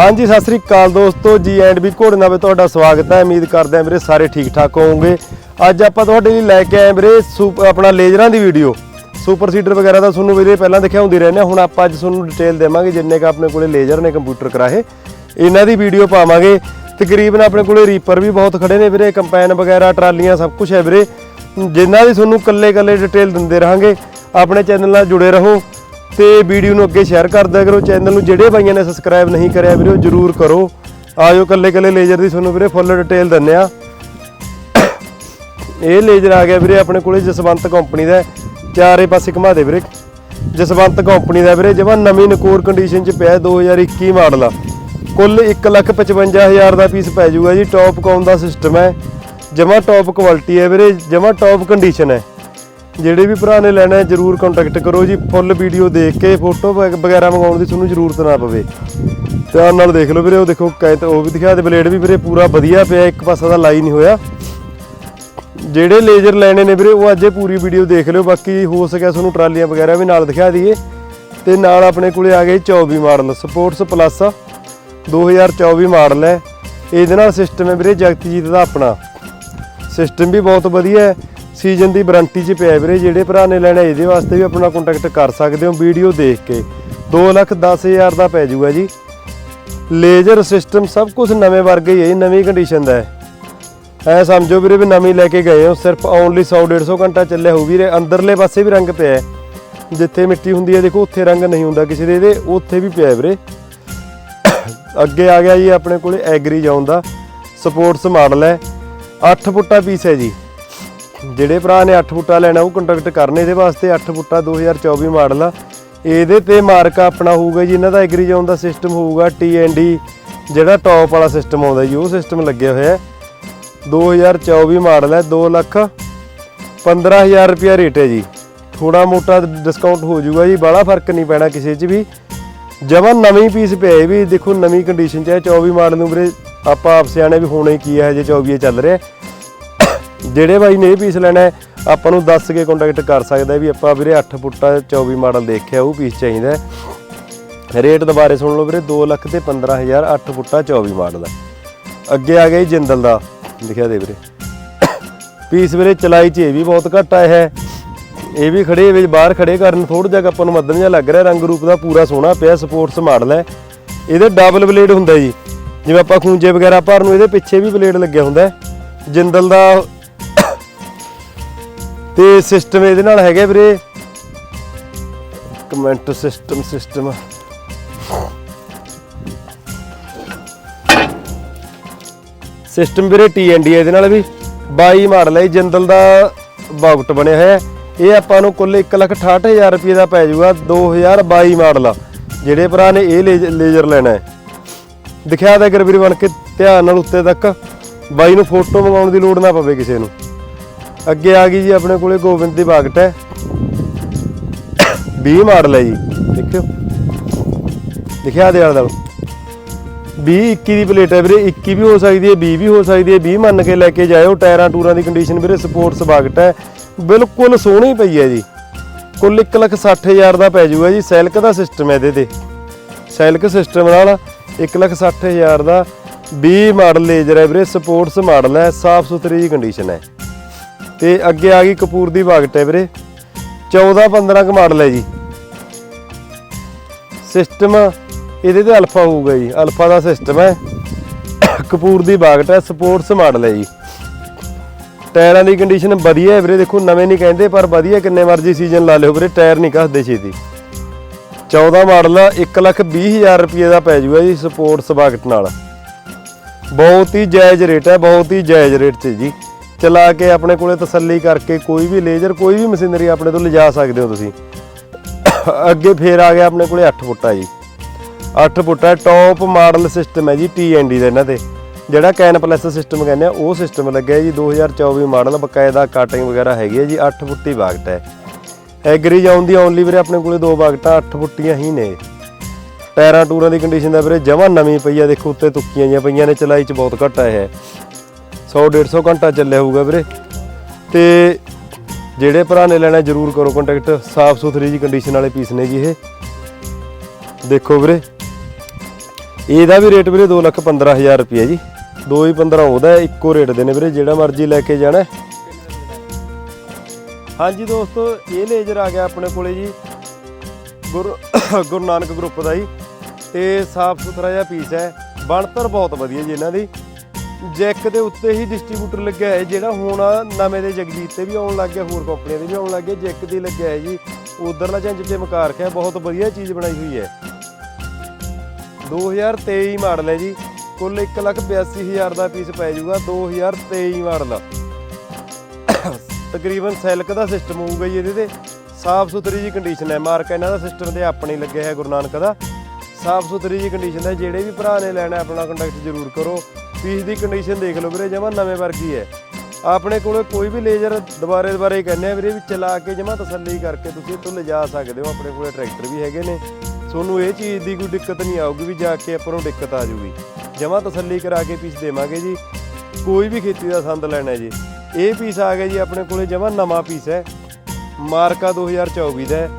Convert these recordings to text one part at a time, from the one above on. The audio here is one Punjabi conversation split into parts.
ਹਾਂਜੀ, ਸਤਿ ਸ੍ਰੀ ਅਕਾਲ ਦੋਸਤੋ। ਜੀ ਐਂਡ ਵੀ ਘੋੜੇ ਨਾਲ ਤੁਹਾਡਾ ਸਵਾਗਤ ਹੈ। ਉਮੀਦ ਕਰਦੇ ਹਾਂ ਵੀਰੇ ਸਾਰੇ ਠੀਕ ਠਾਕ ਹੋਵੋਗੇ। ਅੱਜ ਆਪਾਂ ਤੁਹਾਡੇ ਲਈ ਲੈ ਕੇ ਆਏ ਵੀਰੇ ਸੂਪ- ਆਪਣਾ ਲੇਜ਼ਰਾਂ ਦੀ ਵੀਡੀਓ। ਸੁਪਰ ਸੀਡਰ ਵਗੈਰਾ ਦਾ ਤੁਹਾਨੂੰ ਵੀਰੇ ਪਹਿਲਾਂ ਦਿਖਾਉਂਦੇ ਰਹਿੰਦੇ ਹਾਂ। ਹੁਣ ਆਪਾਂ ਅੱਜ ਤੁਹਾਨੂੰ ਡਿਟੇਲ ਦੇਵਾਂਗੇ ਜਿੰਨੇ ਕ ਆਪਣੇ ਕੋਲੇ ਲੇਜ਼ਰ ਨੇ ਕੰਪਿਊਟਰ ਕਰਾਏ। ਇਹਨਾਂ ਦੀ ਵੀਡੀਓ ਪਾਵਾਂਗੇ। ਤਕਰੀਬਨ ਆਪਣੇ ਕੋਲੇ ਰੀਪਰ ਵੀ ਬਹੁਤ ਖੜੇ ਨੇ ਵੀਰੇ। ਕੰਪੈਨ ਵਗੈਰਾ, ਟਰਾਲੀਆਂ ਸਭ ਕੁਝ ਹੈ ਵੀਰੇ। ਜਿਨ੍ਹਾਂ ਦੀ ਤੁਹਾਨੂੰ ਕੱਲੇ ਕੱਲੇ ਡਿਟੇਲ ਦਿੰਦੇ ਰਹਾਂਗੇ, ਆਪਣੇ ਚੈਨਲ ਨਾਲ ਜੁੜੇ ਰਹੋ। ਤੇ ਵੀਡੀਓ ਨੂੰ ਅੱਗੇ ਸ਼ੇਅਰ ਕਰ ਕਰੋ। ਚੈਨਲ ਨੂੰ ਜਿਹੜੇ ਭਾਈਆਂ ਨੇ ਸਬਸਕ੍ਰਾਈਬ ਨਹੀਂ ਕਰਿਆ ਵੀਰੇ ਉਹ ਜਰੂਰ ਕਰੋ। ਆਜੋ ਕੱਲੇ ਕੱਲੇ ਲੇਜ਼ਰ ਦੀ ਤੁਹਾਨੂੰ ਵੀਰੇ ਫੁੱਲ ਡਿਟੇਲ ਦਿੰਨੇ ਆ। ਇਹ ਲੇਜ਼ਰ ਆ ਗਿਆ ਵੀਰੇ ਆਪਣੇ ਕੋਲੇ ਜਸਵੰਤ ਕੰਪਨੀ ਦਾ। ਚਾਰੇ ਪਾਸੇ ਘੁਮਾ ਦੇ ਵੀਰੇ। ਜਸਵੰਤ ਕੰਪਨੀ ਦਾ ਵੀਰੇ ਜਮਾ ਨਵੀਂ ਨਕੋਰ ਕੰਡੀਸ਼ਨ ਚ ਪਿਆ ਹੈ, 2021 ਮਾਡਲ। ਆ ਕੁੱਲ 155000 ਦਾ ਪੀਸ ਪੈ ਜਾਊਗਾ ਜੀ। ਟੌਪ ਕੌਮ ਦਾ ਸਿਸਟਮ ਹੈ? ਜਮਾ ਟੌਪ ਕੁਆਲਿਟੀ ਹੈ ਵੀਰੇ ਜਮਾ ਟੌਪ ਕੰਡੀਸ਼ਨ ਹੈ। ਜਿਹੜੇ ਵੀ ਭਰਾ ਨੇ ਲੈਣਾ ਜਰੂਰ ਕੰਟੈਕਟ ਕਰੋ ਜੀ। ਫੁੱਲ ਵੀਡੀਓ ਦੇਖ ਕੇ ਫੋਟੋ ਵਗੈਰਾ ਮੰਗਾਉਣ ਦੀ ਤੁਹਾਨੂੰ ਜ਼ਰੂਰਤ ਨਾ ਪਵੇ। ਧਿਆਨ ਨਾਲ ਦੇਖ ਲਓ ਵੀਰੇ, ਉਹ ਦੇਖੋ ਕੈਤ ਉਹ ਵੀ ਦਿਖਾ ਦੇ ਬਲੇਡ ਵੀ ਵੀਰੇ ਪੂਰਾ ਵਧੀਆ ਪਿਆ, ਇੱਕ ਪਾਸਾ ਦਾ ਲਾਈ ਨਹੀਂ ਹੋਇਆ। ਜਿਹੜੇ ਲੇਜ਼ਰ ਲੈਣੇ ਨੇ ਵੀਰੇ, ਉਹ ਅੱਜ ਪੂਰੀ ਵੀਡੀਓ ਦੇਖ ਲਿਓ। ਬਾਕੀ ਹੋ ਸਕਿਆ ਤੁਹਾਨੂੰ ਟਰਾਲੀਆਂ ਵਗੈਰਾ ਵੀ ਨਾਲ ਦਿਖਾ ਦਈਏ। ਤੇ ਨਾਲ ਆਪਣੇ ਕੋਲੇ ਆ ਗਏ 24 ਮਾਡਲ ਸਪੋਰਟਸ ਪਲੱਸ 2024 ਮਾਡਲ ਹੈ। ਇਹਦੇ ਨਾਲ ਸਿਸਟਮ ਹੈ ਵੀਰੇ ਜਗਤਜੀਤ ਦਾ ਆਪਣਾ। ਸਿਸਟਮ ਵੀ ਬਹੁਤ ਵਧੀਆ ਹੈ। ਸੀਜ਼ਨ ਦੀ ਵਾਰੰਟੀ 'ਚ ਪਿਆ ਵੀਰੇ ਜਿਹੜੇ ਭਰਾ ਨੇ ਲੈਣਾ ਇਹਦੇ ਵਾਸਤੇ ਵੀ ਆਪਣਾ ਕੰਟੈਕਟ ਕਰ ਸਕਦੇ ਹੋ ਵੀਡੀਓ ਦੇਖ ਕੇ। 210000 ਦਾ ਪੈ ਜਾਊਗਾ ਜੀ। ਲੇਜ਼ਰ ਸਿਸਟਮ ਸਭ ਕੁਝ ਨਵੇਂ ਵਰਗੇ ਹੀ ਹੈ ਜੀ, ਨਵੀਂ ਕੰਡੀਸ਼ਨ ਦਾ ਹੈ। ਐ ਸਮਝੋ ਵੀਰੇ ਵੀ ਨਵੀਂ ਲੈ ਕੇ ਗਏ ਹੋ ਸਿਰਫ ਓਨਲੀ 100 150 ਘੰਟਾ ਚੱਲਿਆ ਹੋਊ ਵੀਰੇ ਅੰਦਰਲੇ ਪਾਸੇ ਵੀ ਰੰਗ ਪਿਆ ਜਿੱਥੇ ਮਿੱਟੀ ਹੁੰਦੀ ਹੈ ਦੇਖੋ ਉੱਥੇ ਰੰਗ ਨਹੀਂ ਹੁੰਦਾ ਕਿਸੇ ਦੇ ਇਹਦੇ ਉੱਥੇ ਵੀ ਪਿਆ ਵੀਰੇ। ਅੱਗੇ ਆ ਗਿਆ ਜੀ ਆਪਣੇ ਕੋਲੇ ਐਗਰੀ ਜਾਉਣ ਦਾ। ਸਪੋਰਟਸ ਮਾਡਲ ਹੈ। 8 ਫੁੱਟਾ ਪੀਸ ਹੈ ਜੀ। ਜਿਹੜੇ ਭਰਾ ਨੇ 8 ਫੁੱਟਾ ਲੈਣਾ ਉਹ ਕੰਟੈਕਟ ਕਰਨ ਇਹਦੇ ਵਾਸਤੇ 8 ਫੁੱਟਾ 2024 ਮਾਡਲ ਆ। ਇਹਦੇ ਤੇ ਮਾਰਕਾ ਆਪਣਾ ਹੋਊਗਾ ਜੀ, ਇਹਨਾਂ ਦਾ ਐਗਰੀ ਜਾਉਣ ਦਾ ਸਿਸਟਮ ਹੋਊਗਾ ਡੀ ਜਿਹੜਾ ਟੌਪ ਵਾਲਾ ਸਿਸਟਮ ਆਉਂਦਾ ਜੀ, ਉਹ ਸਿਸਟਮ ਲੱਗਿਆ ਹੋਇਆ ਹੈ। 2024 ਮਾਡਲ ਹੈ 2 ਲੱਖ 15000 ਰੁਪਿਆ ਰੇਟ ਹੈ ਜੀ। ਥੋੜਾ ਮੋਟਾ ਡਿਸਕਾਊਂਟ ਹੋ ਜਾਊਗਾ ਜੀ ਬੜਾ ਫ਼ਰਕ ਨਹੀਂ ਪੈਣਾ ਕਿਸੇ 'ਚ ਵੀ। ਜਮਾਂ ਨਵੀਂ ਪੀਸ ਪਿਆ ਵੀ, ਦੇਖੋ ਨਵੀਂ ਕੰਡੀਸ਼ਨ 'ਚ ਹੈ 24 ਮਾਡਲ ਨੂੰ ਵੀਰੇ ਆਪਾਂ ਆਪ ਸਿਆਣੇ ਵੀ ਹੋਣਾ ਹੀ ਕੀ ਹੈ ਜੇ 24 ਇਹ ਚੱਲ ਰਿਹਾ। ਜਿਹੜੇ ਬਾਈ ਨੇ ਇਹ ਪੀਸ ਲੈਣਾ ਹੈ, ਆਪਾਂ ਨੂੰ ਦੱਸ ਕੇ ਕੰਟੈਕਟ ਕਰ ਸਕਦਾ ਵੀ ਆਪਾਂ ਵੀਰੇ 8 ਫੁੱਟਾ 24 ਮਾਡਲ ਦੇਖਿਆ, ਉਹ ਪੀਸ ਚਾਹੀਦਾ ਹੈ। ਰੇਟ ਦੁਬਾਰੇ ਸੁਣ ਲਓ ਵੀਰੇ 2 ਲੱਖ ਤੇ 15000 8 ਫੁੱਟਾ 24 ਮਾਡਲ ਦਾ। ਅੱਗੇ ਆ ਗਿਆ ਜੀ ਜਿੰਦਲ ਦਾ, ਲਿਖਿਆ ਦੇ ਵੀਰੇ। ਪੀਸ ਵੀਰੇ ਚਲਾਈ 'ਚ ਇਹ ਵੀ ਬਹੁਤ ਘੱਟ ਆਇਆ ਹੈ। ਇਹ ਵੀ ਖੜੇ ਵਿੱਚ ਬਾਹਰ ਖੜੇ ਕਰਨ ਥੋੜਾ ਜਿਹਾ ਆਪਾਂ ਨੂੰ ਮੱਧਮ ਜਿਹਾ ਲੱਗ ਰਿਹਾ, ਰੰਗ ਰੂਪ ਦਾ ਪੂਰਾ ਸੋਹਣਾ ਪਿਆ ਸਪੋਰਟਸ ਮਾਡਲ ਹੈ। ਇਹਦੇ ਡਬਲ ਬਲੇਡ ਹੁੰਦਾ ਜੀ। ਜਿਵੇਂ ਆਪਾਂ ਖੂੰਜੇ ਵਗੈਰਾ ਭਰਨ ਨੂੰ, ਇਹਦੇ ਪਿੱਛੇ ਵੀ ਬਲੇਡ ਲੱਗਿਆ ਹੁੰਦਾ ਜਿੰਦਲ ਦਾ ਤੇ ਸਿਸਟਮ ਇਹਦੇ ਨਾਲ ਹੈਗਾ ਵੀਰੇ? ਕਮੈਂਟ ਸਿਸਟਮ ਸਿਸਟਮ ਸਿਸਟਮ ਵੀਰੇ TND ਹੈ ਇਹਦੇ ਨਾਲ ਵੀ। 22 ਮਾਡਲ ਹੈ ਜੀ, ਜਿੰਦਲ ਦਾ ਬਾਕਟ ਬਣਿਆ ਹੋਇਆ। ਇਹ ਆਪਾਂ ਨੂੰ ਕੁੱਲ 168000 ਰੁਪਏ ਦਾ ਪੈ ਜਾਊਗਾ 2022 ਮਾਡਲ ਆ। ਜਿਹੜੇ ਭਰਾ ਨੇ ਇਹ ਲੇਜ- ਲੇਜ਼ਰ ਲੈਣਾ ਹੈ। ਦਿਖਿਆ ਤਾਂ ਕਰ ਵੀਰੇ ਬਣ ਕੇ ਧਿਆਨ ਨਾਲ ਉੱਤੇ ਤੱਕ। ਬਾਈ ਨੂੰ ਫੋਟੋ ਮੰਗਾਉਣ ਦੀ ਲੋੜ ਨਾ ਪਵੇ ਕਿਸੇ ਨੂੰ। ਅੱਗੇ ਆ ਗਈ ਜੀ, ਆਪਣੇ ਕੋਲੇ ਗੋਬਿੰਦ ਦੀ ਬਾਗਟ ਹੈ। 20 ਮਾਡਲ ਹੈ ਜੀ, ਦੇਖਿਓ। ਲਿਖਿਆ ਦੇ ਆਲਾ 20 21 ਦੀ ਪਲੇਟ ਹੈ ਵੀਰੇ 21 ਵੀ ਹੋ ਸਕਦੀ ਹੈ 20 ਵੀ ਹੋ ਸਕਦੀ ਹੈ 20 ਮੰਨ ਕੇ ਲੈ ਕੇ ਜਾਇਓ। ਟਾਇਰਾਂ ਟੂਰਾਂ ਦੀ ਕੰਡੀਸ਼ਨ ਵੀਰੇ ਸਪੋਰਟਸ ਬਾਗਟ ਹੈ। ਬਿਲਕੁਲ ਸੋਹਣੀ ਪਈ ਹੈ ਜੀ। ਕੁੱਲ 160000 ਦਾ ਪੈ ਜਾਊਗਾ ਜੀ, ਸੈਲਕ ਦਾ ਸਿਸਟਮ ਹੈ ਇਹਦੇ ਤੇ। ਸੈਲਕ ਸਿਸਟਮ ਨਾਲ 160000 ਦਾ 20 ਮਾਡਲ ਲੇਜਰ ਹੈ ਵੀਰੇ ਸਪੋਰਟਸ ਮਾਡਲ ਹੈ, ਸਾਫ਼ ਸੁਥਰੀ ਜੀ ਕੰਡੀਸ਼ਨ ਹੈ। ਤੇ ਅੱਗੇ ਆ ਗਈ ਕਪੂਰ ਦੀ ਬਾਗਟ ਹੈ ਵੀਰੇ। 14 15 ਕ ਮਾਡਲ ਹੈ ਜੀ। ਸਿਸਟਮ ਇਹਦੇ ਤੇ ਅਲਫਾ ਹੋਊਗਾ ਜੀ। ਅਲਫਾ ਦਾ ਸਿਸਟਮ ਹੈ। ਕਪੂਰ ਦੀ ਬਾਗਟ ਹੈ ਸਪੋਰਟਸ ਮਾਡਲ ਹੈ ਜੀ। ਟਾਇਰਾਂ ਦੀ ਕੰਡੀਸ਼ਨ ਵਧੀਆ ਹੈ ਵੀਰੇ। ਦੇਖੋ, ਨਵੇਂ ਨਹੀਂ ਕਹਿੰਦੇ, ਪਰ ਵਧੀਆ ਕਿੰਨੇ ਮਰਜ਼ੀ ਸੀਜ਼ਨ ਲਾ ਲਿਓ ਵੀਰੇ ਟਾਇਰ ਨਹੀਂ ਘਸਦੇ ਛੇਤੀ। 14 ਮਾਡਲ ਆ 120000 ਰੁਪਏ ਦਾ ਪੈ ਜੂਗਾ ਜੀ ਸਪੋਰਟਸ ਬਾਗਟ ਨਾਲ। ਬਹੁਤ ਹੀ ਜਾਇਜ਼ ਰੇਟ ਹੈ, ਬਹੁਤ ਹੀ ਜਾਇਜ਼ ਰੇਟ 'ਚ ਜੀ। ਚਲਾ ਕੇ ਆਪਣੇ ਕੋਲੇ ਤਸੱਲੀ ਕਰਕੇ ਕੋਈ ਵੀ ਲੇਜ਼ਰ, ਕੋਈ ਵੀ ਮਸ਼ੀਨਰੀ ਆਪਣੇ ਤੋਂ ਲਿਜਾ ਸਕਦੇ ਹੋ ਤੁਸੀਂ। ਅੱਗੇ ਫੇਰ ਆ ਗਿਆ ਆਪਣੇ ਕੋਲੇ 8 ਫੁੱਟਾ ਜੀ। 8 ਫੁੱਟਾ ਟੌਪ ਮਾਡਲ ਸਿਸਟਮ ਹੈ ਜੀ TND ਦਾ ਇਹਨਾਂ ਤੇ। ਜਿਹੜਾ ਕੈਨ ਪਲੱਸ ਸਿਸਟਮ ਕਹਿੰਦੇ ਆ, ਉਹ ਸਿਸਟਮ ਲੱਗਿਆ ਜੀ 2024 ਮਾਡਲ ਬਕਾਇਦਾ ਕਟਿੰਗ ਵਗੈਰਾ ਹੈਗੀ ਹੈ ਜੀ 8 ਫੁੱਟੀ ਬਾਗਟ ਹੈ। ਐਗਰੀ ਜਾਉਣ ਦੀ ਓਨਲੀ ਵੀਰੇ ਆਪਣੇ ਕੋਲੇ ਦੋ ਬਾਗਟਾਂ 8 ਫੁੱਟੀਆਂ ਹੀ ਨੇ। ਟਾਇਰਾਂ ਟੂਰਾਂ ਦੀ ਕੰਡੀਸ਼ਨ ਦਾ ਵੀਰੇ ਜਮਾਂ ਨਵੀਂ ਪਈ ਆ, ਦੇਖੋ ਉੱਤੇ ਤੁੱਕੀਆਂ ਜੀਆਂ ਪਈਆਂ ਨੇ, ਚਲਾਈ ਚ ਬਹੁਤ ਘੱਟ ਆਇਆ ਹੈ 100 150 ਘੰਟਾ ਚੱਲਿਆ ਹੋਊਗਾ ਵੀਰੇ। ਤੇ ਜਿਹੜੇ ਭਰਾ ਨੇ ਲੈਣਾ ਜਰੂਰ ਕਰੋ ਕੰਟੈਕਟ ਸਾਫ਼ ਸੁਥਰੀ ਜੀ ਕੰਡੀਸ਼ਨ ਵਾਲੇ ਪੀਸ ਨੇ ਜੀ ਇਹ। ਦੇਖੋ ਵੀਰੇ, ਇਹਦਾ ਵੀ ਰੇਟ ਵੀਰੇ 2 ਲੱਖ 15000 ਰੁਪਏ ਜੀ। 2 ਹੀ 15 ਉਹਦਾ ਇੱਕੋ ਰੇਟ ਦੇ ਨੇ ਵੀਰੇ, ਜਿਹੜਾ ਮਰਜ਼ੀ ਲੈ ਕੇ ਜਾਣਾ। ਹਾਂਜੀ ਦੋਸਤੋ, ਇਹ ਲੇਜ਼ਰ ਆ ਗਿਆ ਆਪਣੇ ਕੋਲੇ ਜੀ, ਗੁਰ ਗੁਰੂ ਨਾਨਕ ਗਰੁੱਪ ਦਾ ਜੀ। ਤੇ ਸਾਫ਼ ਸੁਥਰਾ ਜਿਹਾ ਪੀਸ ਹੈ। ਬਣਤਰ ਬਹੁਤ ਵਧੀਆ ਜੀ ਇਹਨਾਂ ਦੀ। ਜੈਕ ਦੇ ਉੱਤੇ ਹੀ ਡਿਸਟ੍ਰੀਬਿਊਟਰ ਲੱਗਿਆ ਹੈ ਜਿਹੜਾ ਹੁਣ ਨਵੇਂ ਦੇ ਜਗਜੀਤ ਤੇ ਵੀ ਆਉਣ ਲੱਗ ਗਿਆ, ਹੋਰ ਕੰਪਨੀਆਂ ਦੇ ਵੀ ਆਉਣ ਲੱਗ ਗਏ, ਜੈਕ ਦੀ ਲੱਗਿਆ ਹੈ ਜੀ। ਉਧਰਲਾ ਝੰਜ ਤੇ ਮਕਾਰ ਹੈ ਬਹੁਤ ਵਧੀਆ ਚੀਜ਼ ਬਣਾਈ ਹੋਈ ਹੈ। 2023 ਮਾਡਲ ਹੈ ਜੀ। ਕੁੱਲ 182000 ਦਾ ਪੀਸ ਪੈ ਜਾਊਗਾ 2023 ਮਾਡਲ। ਤਕਰੀਬਨ ਸੈਲਕ ਦਾ ਸਿਸਟਮ ਹੋਊਗਾ ਜੀ ਇਹਦੇ ਤੇ। ਸਾਫ਼ ਸੁਥਰੀ ਜੀ ਕੰਡੀਸ਼ਨ ਹੈ। ਮਾਰਕਾ ਇਹਨਾਂ ਦਾ ਸਿਸਟਮ ਤੇ ਆਪਣੇ ਲੱਗਿਆ ਹੈ ਗੁਰੂ ਨਾਨਕ ਦਾ। ਸਾਫ਼ ਸੁਥਰੀ ਜੀ ਕੰਡੀਸ਼ਨ ਹੈ। ਜਿਹੜੇ ਵੀ ਭਰਾ ਨੇ ਲੈਣਾ ਆਪਣਾ ਕੰਟੈਕਟ ਜ਼ਰੂਰ ਕਰੋ। ਪੀਸ ਦੀ ਕੰਡੀਸ਼ਨ ਦੇਖ ਲਓ ਵੀਰੇ, ਜਮਾ ਨਵੇਂ ਵਰਗੀ ਹੈ। ਆਪਣੇ ਕੋਲੇ ਕੋਈ ਵੀ ਲੇਜ਼ਰ ਦੁਬਾਰੇ ਦੁਬਾਰੇ ਕਹਿੰਦੇ ਆ ਵੀਰੇ ਵੀ ਚਲਾ ਕੇ ਜਮਾ ਤਸੱਲੀ ਕਰਕੇ ਤੁਸੀਂ ਇੱਥੋਂ ਲਿਜਾ ਸਕਦੇ ਹੋ। ਆਪਣੇ ਕੋਲੇ ਟਰੈਕਟਰ ਵੀ ਹੈਗੇ ਨੇ। ਤੁਹਾਨੂੰ ਇਹ ਚੀਜ਼ ਦੀ ਕੋਈ ਦਿੱਕਤ ਨਹੀਂ ਆਊਗੀ ਵੀ ਜਾ ਕੇ ਆਪਾਂ ਨੂੰ ਦਿੱਕਤ ਆ ਜੂਗੀ ਜਮਾ ਤਸੱਲੀ ਕਰਾ ਕੇ ਪੀਸ ਦੇਵਾਂਗੇ ਜੀ। ਕੋਈ ਵੀ ਖੇਤੀ ਦਾ ਸੰਦ ਲੈਣਾ ਜੀ। ਇਹ ਪੀਸ ਆ ਗਿਆ ਜੀ ਆਪਣੇ ਕੋਲੇ ਜਮਾ ਨਵਾਂ ਪੀਸ ਹੈ। ਮਾਰਕਾ 2024 ਦਾ ਹੈ।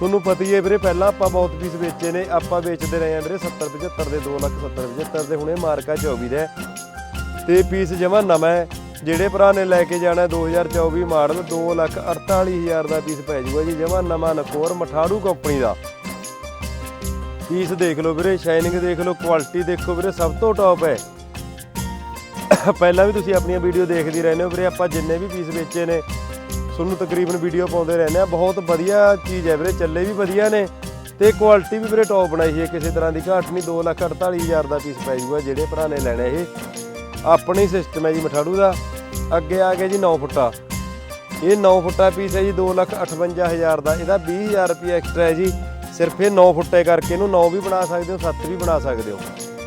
ਤੁਹਾਨੂੰ ਪਤਾ ਹੀ ਹੈ ਵੀਰੇ, ਪਹਿਲਾਂ ਆਪਾਂ ਬਹੁਤ ਪੀਸ ਵੇਚੇ ਨੇ, ਆਪਾਂ ਵੇਚਦੇ ਰਹੇ ਹਾਂ ਵੀਰੇ 70 75 ਦੇ 2 ਲੱਖ 70 75 ਦੇ, ਹੁਣੇ ਮਾਰਕਾ 24 ਦਾ। ਹੈ ਤੇ ਪੀਸ ਜਮਾ ਨਵਾਂ ਹੈ। ਜਿਹੜੇ ਭਰਾ ਨੇ ਲੈ ਕੇ ਜਾਣਾ ਹੈ 2024 ਮਾਡਲ 2 ਲੱਖ 48000 ਦਾ ਪੀਸ ਪੈ ਜੂਗਾ ਜੀ, ਜਮਾ ਨਵਾਂ ਨਕੋਰ ਮਠਾੜੂ ਕੰਪਨੀ ਦਾ। ਪੀਸ ਦੇਖ ਲਓ ਵੀਰੇ ਸ਼ਾਈਨਿੰਗ ਦੇਖ ਲਓ ਕੁਆਲਿਟੀ ਦੇਖੋ ਵੀਰੇ, ਸਭ ਤੋਂ ਟੌਪ ਹੈ। ਪਹਿਲਾਂ ਵੀ ਤੁਸੀਂ ਆਪਣੀਆਂ ਵੀਡੀਓ ਦੇਖਦੀ ਰਹਿੰਦੇ ਹੋ ਵੀਰੇ, ਆਪਾਂ ਜਿੰਨੇ ਵੀ ਪੀਸ ਵੇਚੇ ਨੇ ਤੁਹਾਨੂੰ ਤਕਰੀਬਨ ਵੀਡੀਓ ਪਾਉਂਦੇ ਰਹਿੰਦੇ ਆ ਬਹੁਤ ਵਧੀਆ ਚੀਜ਼ ਹੈ ਵੀਰੇ, ਚੱਲੇ ਵੀ ਵਧੀਆ ਨੇ ਤੇ ਕੁਆਲਿਟੀ ਵੀ ਵੀਰੇ ਟੌਪ ਬਣਾਈ ਹੈ। ਕਿਸੇ ਤਰ੍ਹਾਂ ਦੀ ਘਾਟ ਨਹੀਂ 248000 ਦਾ ਪੀਸ ਪੈ ਜੂਗਾ, ਜਿਹੜੇ ਭਰਾ ਨੇ ਲੈਣਾ ਇਹ। ਆਪਣੀ ਸਿਸਟਮ ਹੈ ਜੀ ਮਠਾੜੂ ਦਾ। ਅੱਗੇ ਆ ਗਿਆ ਜੀ 9 ਫੁੱਟਾ। ਇਹ 9 ਫੁੱਟਾ ਪੀਸ ਹੈ ਜੀ 258000 ਦਾ। ਇਹਦਾ 20000 ਰੁਪਏ ਐਕਸਟਰਾ ਹੈ ਜੀ। ਸਿਰਫ ਇਹ 9 ਫੁੱਟੇ ਕਰਕੇ ਇਹਨੂੰ 9 ਵੀ ਬਣਾ ਸਕਦੇ ਹੋ 7 ਵੀ ਬਣਾ ਸਕਦੇ ਹੋ।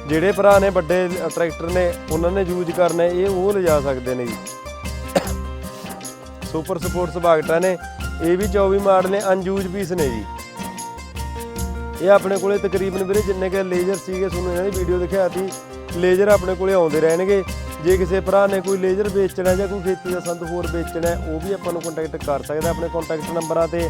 ਜਿਹੜੇ ਭਰਾ ਨੇ ਵੱਡੇ ਟਰੈਕਟਰ ਨੇ, ਉਹਨਾਂ ਨੇ ਯੂਜ਼ ਕਰਨਾ, ਇਹ ਉਹ ਲਿਜਾ ਸਕਦੇ ਨੇ ਜੀ। ਸੁਪਰ ਸਪੋਰਟਸ ਬਾਗਟਾ ਨੇ, ਇਹ ਵੀ 24 ਮਾਡਲ ਨੇ ਅਨਯੂਜ਼ ਪੀਸ ਨੇ ਜੀ। ਇਹ ਆਪਣੇ ਕੋਲੇ ਤਕਰੀਬਨ ਵੀਰੇ ਜਿੰਨੇ ਕੇ ਲੇਜ਼ਰ ਸੀਗੇ, ਤੁਹਾਨੂੰ ਇਹਨਾਂ ਦੀ ਵੀਡੀਓ ਦਿਖਾਤੀ ਲੇਜ਼ਰ ਆਪਣੇ ਕੋਲੇ ਆਉਂਦੇ ਰਹਿਣਗੇ। ਜੇ ਕਿਸੇ ਭਰਾ ਨੇ ਕੋਈ ਲੇਜ਼ਰ ਵੇਚਣਾ ਜਾਂ ਕੋਈ ਖੇਤੀ ਦਾ ਸੰਦ ਹੋਰ ਵੇਚਣਾ, ਉਹ ਵੀ ਆਪਾਂ ਨੂੰ ਕੰਟੈਕਟ ਕਰ ਸਕਦਾ ਆਪਣੇ ਕੰਟੈਕਟ ਨੰਬਰਾਂ ਤੇ।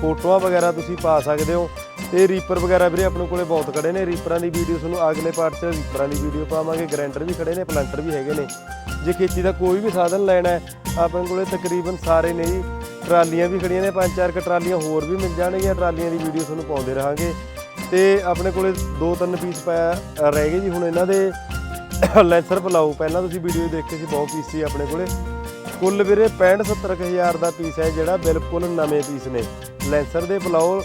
ਫੋਟੋਆਂ ਵਗੈਰਾ ਤੁਸੀਂ ਪਾ ਸਕਦੇ ਹੋ। ਤੇ ਰੀਪਰ ਵਗੈਰਾ ਵੀਰੇ ਆਪਣੇ ਕੋਲੇ ਬਹੁਤ ਖੜੇ ਨੇ। ਰੀਪਰਾਂ ਦੀ ਵੀਡੀਓ ਤੁਹਾਨੂੰ ਅਗਲੇ ਪਾਰਟ 'ਚ ਰੀਪਰਾਂ ਦੀ ਵੀਡੀਓ ਪਾਵਾਂਗੇ। ਗ੍ਰੈਂਡਰ ਵੀ ਖੜੇ ਨੇ ਪਲੰਟਰ ਵੀ ਹੈਗੇ ਨੇ। ਜੇ ਖੇਤੀ ਦਾ ਕੋਈ ਵੀ ਸਾਧਨ ਲੈਣਾ ਹੈ, ਆਪਣੇ ਕੋਲੇ ਤਕਰੀਬਨ ਸਾਰੇ ਨੇ ਜੀ ਟਰਾਲੀਆਂ ਵੀ ਖੜੀਆਂ ਨੇ, ਪੰਜ ਚਾਰ ਕ ਟਰਾਲੀਆਂ ਹੋਰ ਵੀ ਮਿਲ ਜਾਣਗੀਆਂ, ਟਰਾਲੀਆਂ ਦੀ ਵੀਡੀਓ ਤੁਹਾਨੂੰ ਪਾਉਂਦੇ ਰਹਾਂਗੇ। ਤੇ ਆਪਣੇ ਕੋਲੇ ਦੋ ਤਿੰਨ ਪੀਸ ਪੈ ਰਹਿ ਗਏ ਜੀ, ਹੁਣ ਇਹਨਾਂ ਦੇ ਲੈਂਸਰ ਪਲਾਓ, ਪਹਿਲਾਂ ਤੁਸੀਂ ਵੀਡੀਓ ਦੇਖੇ ਸੀ, ਬਹੁਤ ਪੀਸ ਸੀ ਆਪਣੇ ਕੋਲੇ। ਕੁੱਲ ਵੀਰੇ 65 70 ਹਜ਼ਾਰ ਦਾ ਪੀਸ ਹੈ ਜਿਹੜਾ ਬਿਲਕੁਲ ਨਵੇਂ ਪੀਸ ਨੇ। ਲੈਂਸਰ ਦੇ ਪਲਾਓ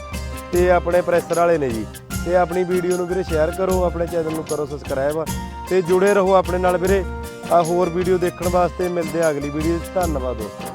ਤੇ ਆਪਣੇ ਪ੍ਰੈਸਰ ਵਾਲੇ ਨੇ ਜੀ। ਤੇ ਆਪਣੀ ਵੀਡੀਓ ਨੂੰ ਵੀਰੇ ਸ਼ੇਅਰ ਕਰੋ, ਆਪਣੇ ਚੈਨਲ ਨੂੰ ਕਰੋ ਸਬਸਕ੍ਰਾਈਬ ਤੇ ਜੁੜੇ ਰਹੋ ਆਪਣੇ ਨਾਲ ਵੀਰੇ। ਆ ਹੋਰ ਵੀਡੀਓ ਦੇਖਣ ਵਾਸਤੇ ਮਿਲਦੇ ਆ ਅਗਲੀ ਵੀਡੀਓ 'ਚ ਧੰਨਵਾਦ ਦੋਸਤੋ।